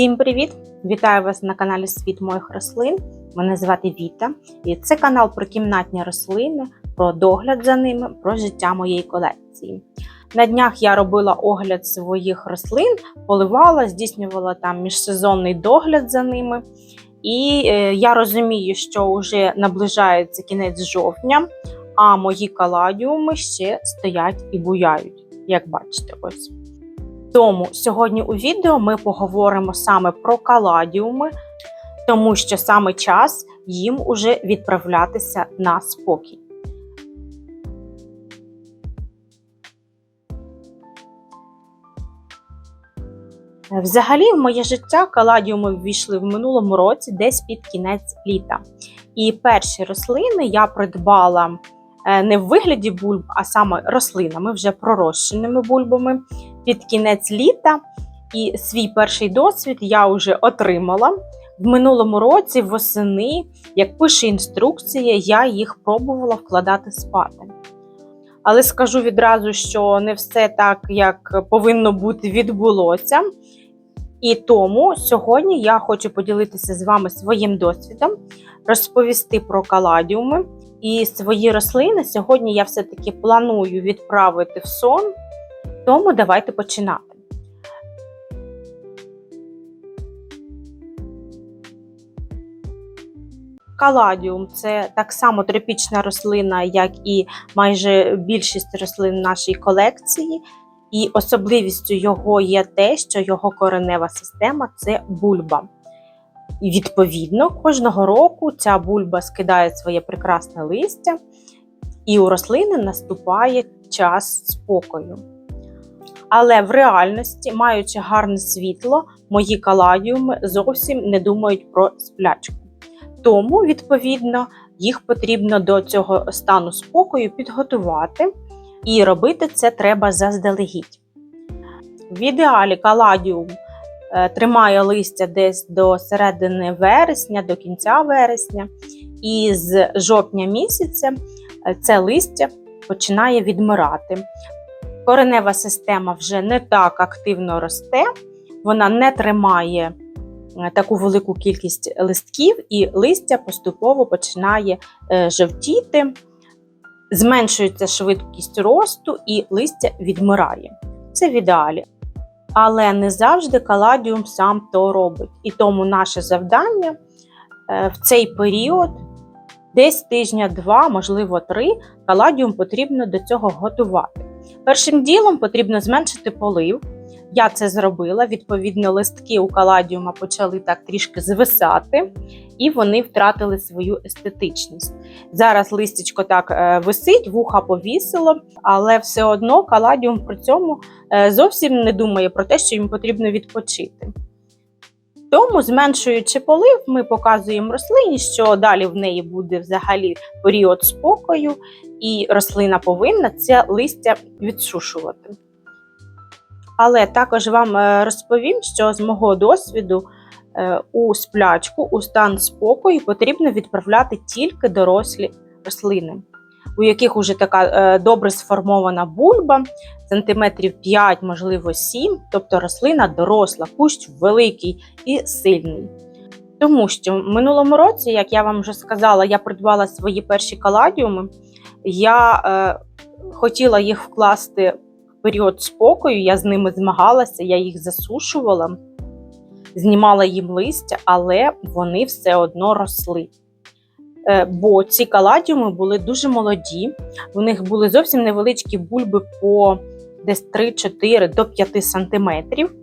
Всім привіт! Вітаю вас на каналі Світ моїх рослин. Мене звати Віта, і це канал про кімнатні рослини, про догляд за ними, про життя моєї колекції. На днях я робила огляд своїх рослин, поливала, здійснювала там міжсезонний догляд за ними. І е, я розумію, що вже наближається кінець жовтня, а мої каладіуми ще стоять і буяють, як бачите, ось. Тому сьогодні у відео ми поговоримо саме про каладіуми, тому що саме час їм уже відправлятися на спокій. Взагалі, в моє життя каладіуми ввійшли в минулому році десь під кінець літа. І перші рослини я придбала е, не в вигляді бульб, а саме рослинами, вже пророщеними бульбами під кінець літа. І свій перший досвід я вже отримала. В минулому році восени, як пише інструкція, я їх пробувала вкладати спати. Але скажу відразу, що не все так, як повинно бути, відбулося. І тому сьогодні я хочу поділитися з вами своїм досвідом, розповісти про каладіуми і свої рослини. Сьогодні я все-таки планую відправити в сон, тому давайте починати. Каладіум це так само тропічна рослина, як і майже більшість рослин нашої колекції. І особливістю його є те, що його коренева система це бульба. І відповідно, кожного року ця бульба скидає своє прекрасне листя, і у рослини наступає час спокою. Але в реальності, маючи гарне світло, мої каладіуми зовсім не думають про сплячку. Тому, відповідно, їх потрібно до цього стану спокою підготувати, і робити це треба заздалегідь. В ідеалі каладіум е, тримає листя десь до середини вересня, до кінця вересня, і з жовтня місяця е, це листя починає відмирати. Коренева система вже не так активно росте, вона не тримає таку велику кількість листків, і листя поступово починає е, жовтіти, зменшується швидкість росту і листя відмирає. Це в ідеалі. Але не завжди каладіум сам то робить. І тому наше завдання е, в цей період, десь тижня-два, можливо, три, каладіум потрібно до цього готувати. Першим ділом потрібно зменшити полив. Я це зробила. Відповідно, листки у каладіума почали так трішки звисати, і вони втратили свою естетичність. Зараз листячко так е, висить, вуха повісило, але все одно каладіум при цьому е, зовсім не думає про те, що їм потрібно відпочити. Тому, зменшуючи полив, ми показуємо рослині, що далі в неї буде взагалі період спокою, і рослина повинна це листя відсушувати. Але також вам е, розповім, що з мого досвіду е, у сплячку, у стан спокою потрібно відправляти тільки дорослі рослини, у яких вже така е, добре сформована бульба, сантиметрів 5, можливо, 7, тобто рослина доросла, кущ великий і сильний. Тому що в минулому році, як я вам вже сказала, я придбала свої перші каладіуми, я е, хотіла їх вкласти період спокою, я з ними змагалася, я їх засушувала, знімала їм листя, але вони все одно росли. Е, бо ці каладіуми були дуже молоді, в них були зовсім невеличкі бульби по десь 3-4 до 5 сантиметрів.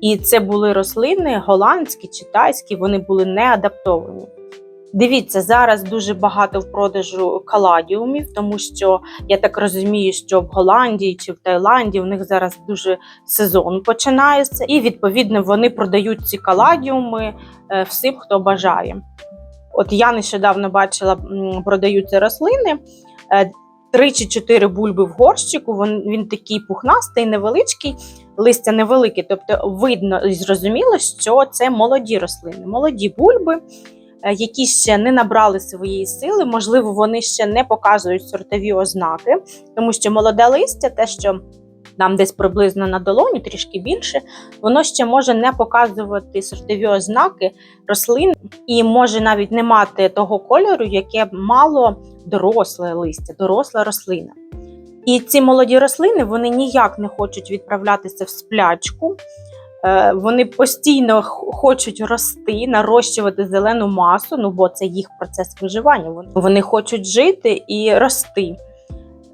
І це були рослини голландські чи тайські, вони були не адаптовані. Дивіться, зараз дуже багато в продажу каладіумів, тому що я так розумію, що в Голландії чи в Таїланді у них зараз дуже сезон починається, і відповідно вони продають ці каладіуми е, всім, хто бажає. От я нещодавно бачила, продаються рослини. е, 3 чи 4 бульби в горщику. Він, він такий пухнастий, невеличкий, листя невелике. Тобто видно і зрозуміло, що це молоді рослини, молоді бульби, які ще не набрали своєї сили. Можливо, вони ще не показують сортові ознаки, тому що молоде листя, те, що нам десь приблизно на долоні, трішки більше, воно ще може не показувати сортові ознаки рослин і може навіть не мати того кольору, яке мало доросле листя, доросла рослина. І ці молоді рослини вони ніяк не хочуть відправлятися в сплячку. Е, Вони постійно хочуть рости, нарощувати зелену масу, ну бо це їх процес виживання. Вони- хочуть жити і рости.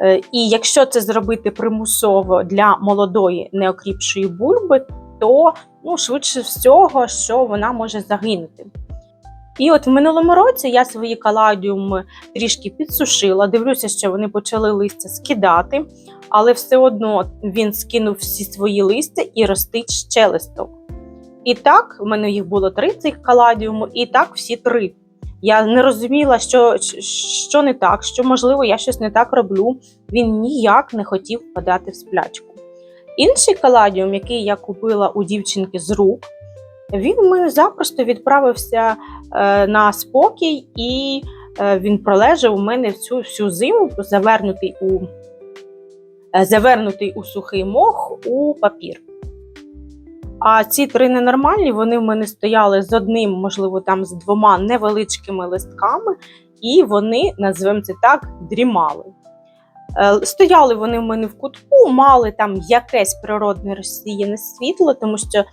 Е, І якщо це зробити примусово для молодої неокріпшої бульби, то ну, швидше всього, що вона може загинути. І от в минулому році я свої каладіуми трішки підсушила. Дивлюся, що вони почали листя скидати, але все одно він скинув всі свої листя і ростить ще листок. І так, в мене їх було три цих каладіуму, і так всі три. Я не розуміла, що, що не так, що можливо я щось не так роблю. Він ніяк не хотів впадати в сплячку. Інший каладіум, який я купила у дівчинки з рук, він запросто відправився е, на спокій, і е, він пролежав у мене всю, всю зиму, завернутий у, е, завернутий у сухий мох у папір. А ці три ненормальні, вони в мене стояли з одним, можливо, там з двома невеличкими листками, і вони, назвемо це так, дрімали. Стояли вони в мене в кутку, мали там якесь природне розсіяне світло, тому що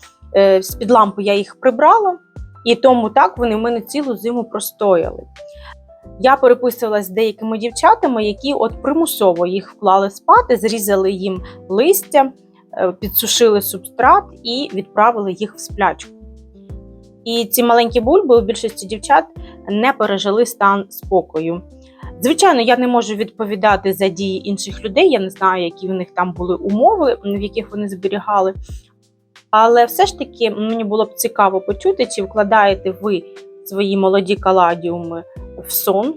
з-під лампи я їх прибрала, і тому так вони в мене цілу зиму простояли. Я переписувалася з деякими дівчатами, які от примусово їх вклали спати, зрізали їм листя, е, підсушили субстрат і відправили їх в сплячку. І ці маленькі бульби у більшості дівчат не пережили стан спокою. Звичайно, я не можу відповідати за дії інших людей. Я не знаю, які в них там були умови, в яких вони зберігали. Але все ж таки мені було б цікаво почути, чи вкладаєте ви свої молоді каладіуми в сон,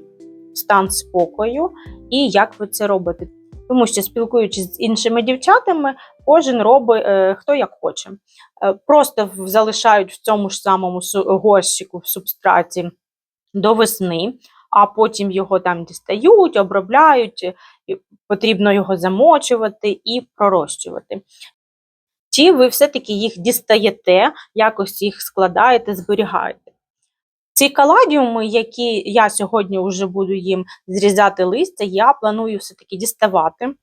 в стан спокою, і як ви це робите. Тому що спілкуючись з іншими дівчатами, кожен робить е, хто як хоче. Е, просто залишають в цьому ж самому горщику в субстраті до весни, а потім його там дістають, обробляють, потрібно його замочувати і пророщувати. Чи ви все-таки їх дістаєте, якось їх складаєте, зберігаєте? Ці каладіуми, які я сьогодні вже буду їм зрізати листя, я планую все-таки діставати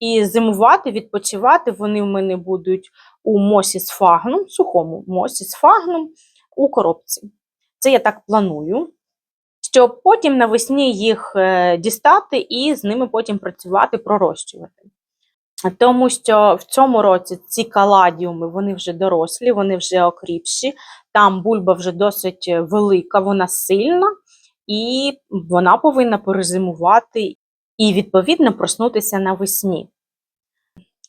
і зимувати, відпочивати. Вони в мене будуть у мосі з фагном, сухому мосі з фагном у коробці. Це я так планую, щоб потім навесні їх е, дістати і з ними потім працювати, пророщувати. Тому що в цьому році ці каладіуми вони вже дорослі, вони вже окріпші. Там бульба вже досить велика, вона сильна, і вона повинна перезимувати і, відповідно, проснутися навесні.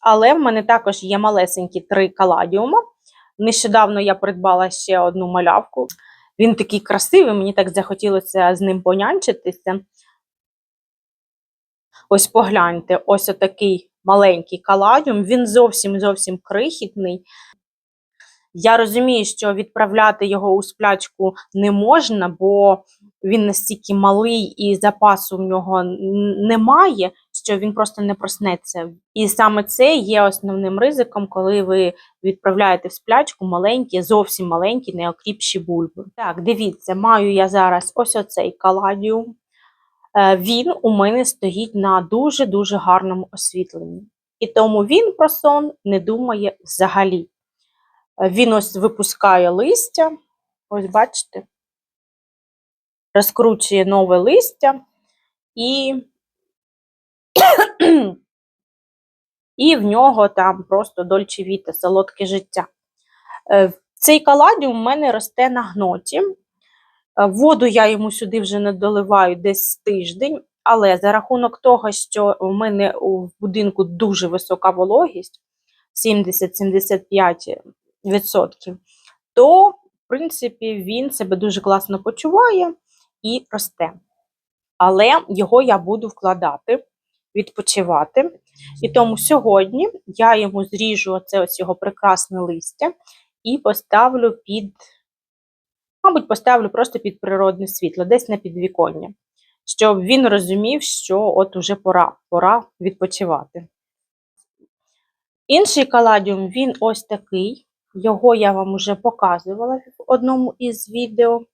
Але в мене також є малесенькі три каладіума. Нещодавно я придбала ще одну малявку. Він такий красивий, мені так захотілося з ним понянчитися. Ось погляньте, ось отакий маленький каладіум, він зовсім зовсім крихітний. Я розумію, що відправляти його у сплячку не можна, бо він настільки малий і запасу в нього немає, що він просто не проснеться. І саме це є основним ризиком, коли ви відправляєте в сплячку маленькі, зовсім маленькі, неокріпші бульби. Так, дивіться, маю я зараз ось оцей каладіум. Е, Він у мене стоїть на дуже-дуже гарному освітленні. І тому він про сон не думає взагалі. Е, Він ось випускає листя, ось бачите, розкручує нове листя і, і в нього там просто дольче віте, солодке життя. Е, Цей каладіум у мене росте на гноті. Е, Воду я йому сюди вже не доливаю десь тиждень, але за рахунок того, що в мене в будинку дуже висока вологість 70-75%, то, в принципі, він себе дуже класно почуває і росте. Але його я буду вкладати, відпочивати. І тому сьогодні я йому зріжу оце ось його прекрасне листя і поставлю під, мабуть, поставлю просто під природне світло, десь на підвіконня, щоб він розумів, що от уже пора, пора відпочивати. Інший каладіум, він ось такий. Його я вам вже показувала в одному із відео.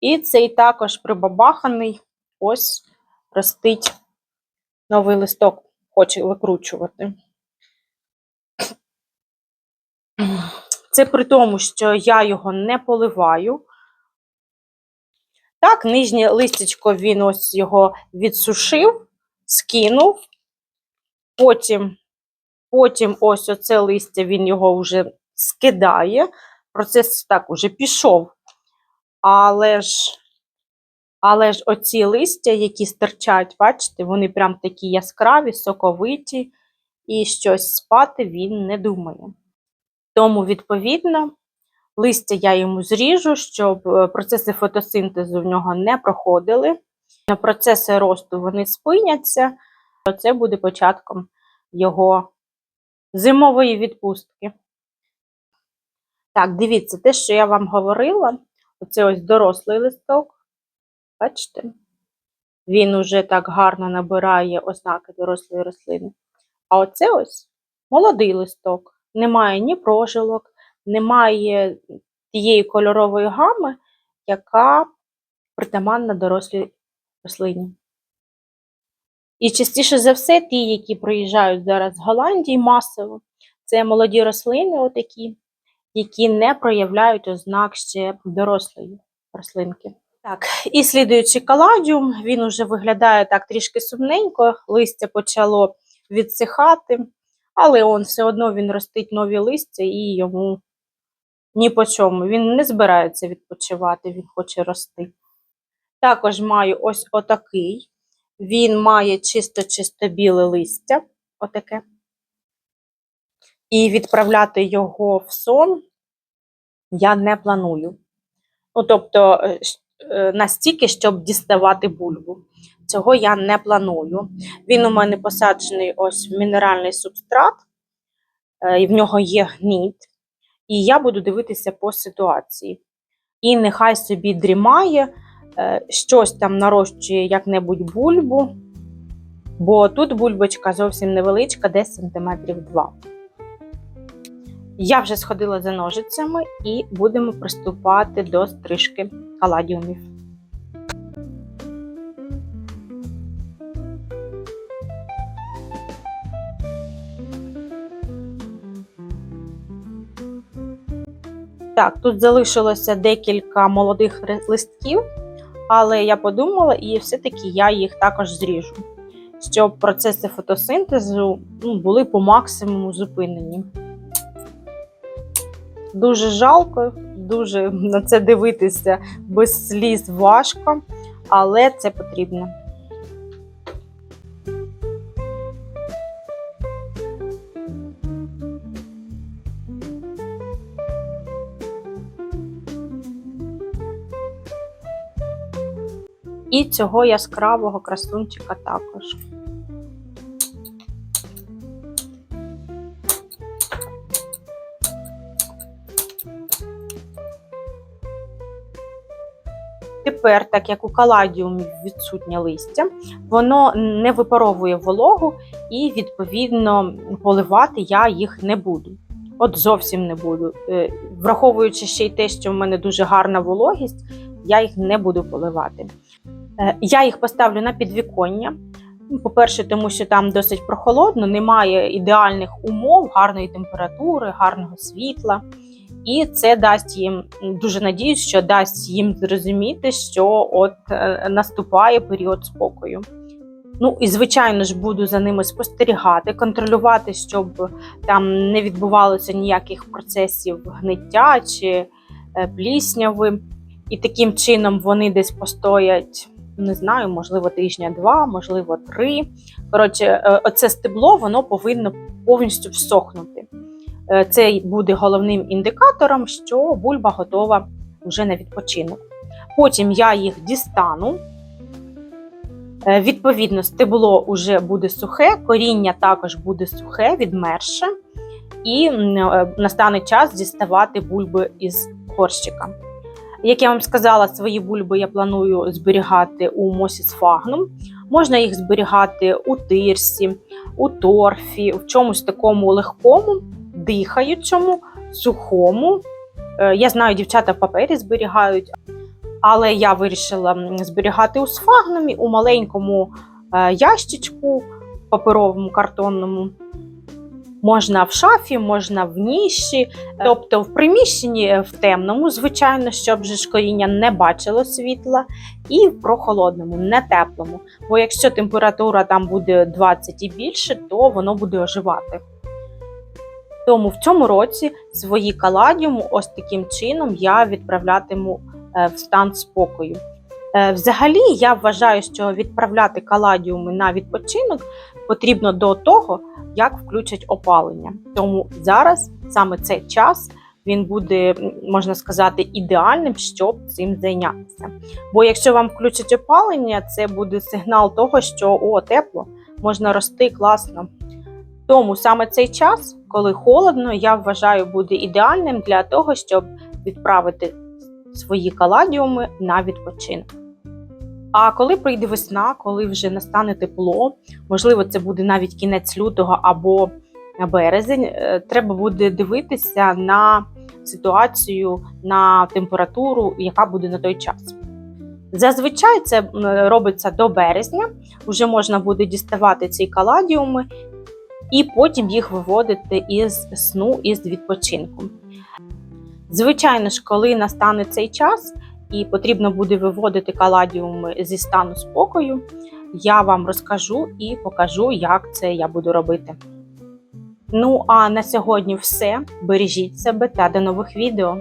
І цей також прибабаханий, ось ростить новий листок, хоче викручувати. Це при тому, що я його не поливаю. Так, нижнє листячко він ось його відсушив, скинув. Потім, потім ось оце листя він його вже скидає. Процес так уже пішов. Але ж, але ж оці листя, які стирчать, бачите, вони прям такі яскраві, соковиті, і щось спати він не думає. Тому, відповідно, листя я йому зріжу, щоб е, процеси фотосинтезу в нього не проходили. Процеси росту вони спиняться, це буде початком його зимової відпустки. Так, дивіться, те, що я вам говорила, оце ось дорослий листок. Бачите? Він уже так гарно набирає ознаки дорослої рослини. А оце ось молодий листок. Немає ні прожилок, немає тієї кольорової гами, яка притаманна дорослій рослині. І частіше за все, ті, які приїжджають зараз з Голландії масово, це молоді рослини, отакі, які не проявляють ознак ще дорослої рослинки. Так, і слідуючий каладіум, він уже виглядає так трішки сумненько, листя почало відсихати, але он все одно він ростить нові листя і йому ні по чому. Він не збирається відпочивати, він хоче рости. Також маю ось отакий. Він має чисто-чисто біле листя, отаке. І відправляти його в сон я не планую. Ну, тобто, е, е, настільки, щоб діставати бульбу. Цього я не планую. Він у мене посаджений ось в мінеральний субстрат, е, і в нього є гніт. І я буду дивитися по ситуації. І нехай собі дрімає, щось там нарощує як-небудь бульбу, бо тут бульбочка зовсім невеличка, десь сантиметрів 2. Я вже сходила за ножицями і будемо приступати до стрижки каладіумів. Так, тут залишилося декілька молодих листків, але я подумала, і все-таки я їх також зріжу, щоб процеси фотосинтезу ну, були по максимуму зупинені. Дуже жалко, дуже на це дивитися без сліз важко, але це потрібно. І цього яскравого красунчика також. Тепер, так як у каладіумі відсутнє листя, воно не випаровує вологу і, відповідно, поливати я їх не буду. От зовсім не буду. Е, враховуючи ще й те, що в мене дуже гарна вологість, я їх не буду поливати. Е, я їх поставлю на підвіконня. По-перше, тому що там досить прохолодно, немає ідеальних умов, гарної температури, гарного світла. І це дасть їм дуже надіюсь, що дасть їм зрозуміти, що от е, наступає період спокою. Ну і звичайно ж буду за ними спостерігати, контролювати, щоб там не відбувалося ніяких процесів гниття чи е, плісняви. І таким чином вони десь постоять, не знаю, можливо, тижня два, можливо, три. Коротше, е, оце стебло воно повинно повністю всохнути. Е, це буде головним індикатором, що бульба готова вже на відпочинок. Потім я їх дістану Е, Відповідно, стебло вже буде сухе, коріння також буде сухе, відмерше, і настане час діставати бульби із горщика. Як я вам сказала, свої бульби я планую зберігати у мосі сфагнум. Можна їх зберігати у тирсі, у торфі, в чомусь такому легкому, дихаючому, сухому. Е, Я знаю, дівчата в папері зберігають, але я вирішила зберігати у сфагнумі, у маленькому е, ящичку паперовому картонному. Можна в шафі, можна в ніші, тобто в приміщенні е, в темному, звичайно, щоб же ж коріння не бачило світла, і в прохолодному, не теплому. Бо якщо температура там буде 20 і більше, то воно буде оживати. Тому в цьому році свої каладіуми ось таким чином я відправлятиму е, в стан спокою. Е, Взагалі, я вважаю, що відправляти каладіуми на відпочинок потрібно до того, як включать опалення. Тому зараз саме цей час він буде, можна сказати, ідеальним, щоб цим зайнятися. Бо якщо вам включать опалення, це буде сигнал того, що о, тепло, можна рости класно. Тому саме цей час, коли холодно, я вважаю, буде ідеальним для того, щоб відправити свої каладіуми на відпочинок. А коли прийде весна, коли вже настане тепло, можливо, це буде навіть кінець лютого або березень, е, треба буде дивитися на ситуацію, на температуру, яка буде на той час. Зазвичай це робиться до березня, вже можна буде діставати ці каладіуми і потім їх виводити із сну із відпочинку. Звичайно ж, коли настане цей час і потрібно буде виводити каладіуми зі стану спокою, я вам розкажу і покажу, як це я буду робити. Ну а на сьогодні все. Бережіть себе та до нових відео.